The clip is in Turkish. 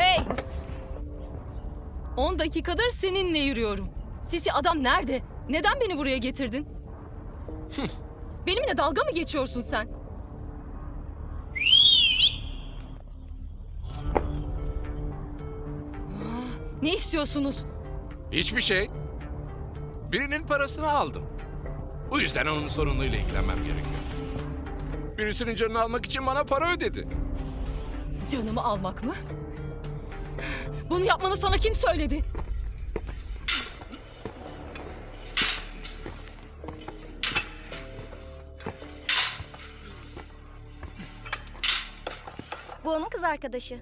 Hey! 10 dakikadır seninle yürüyorum. Sisi adam nerede? Neden beni buraya getirdin? Benimle dalga mı geçiyorsun sen? Ah, Ne istiyorsunuz? Hiçbir şey. Birinin parasını aldım. Bu yüzden onun sorunuyla ilgilenmem gerekiyor. Birisinin canını almak için bana para ödedi. Canımı almak mı? Bunu yapmanı sana kim söyledi? Bu onun kız arkadaşı.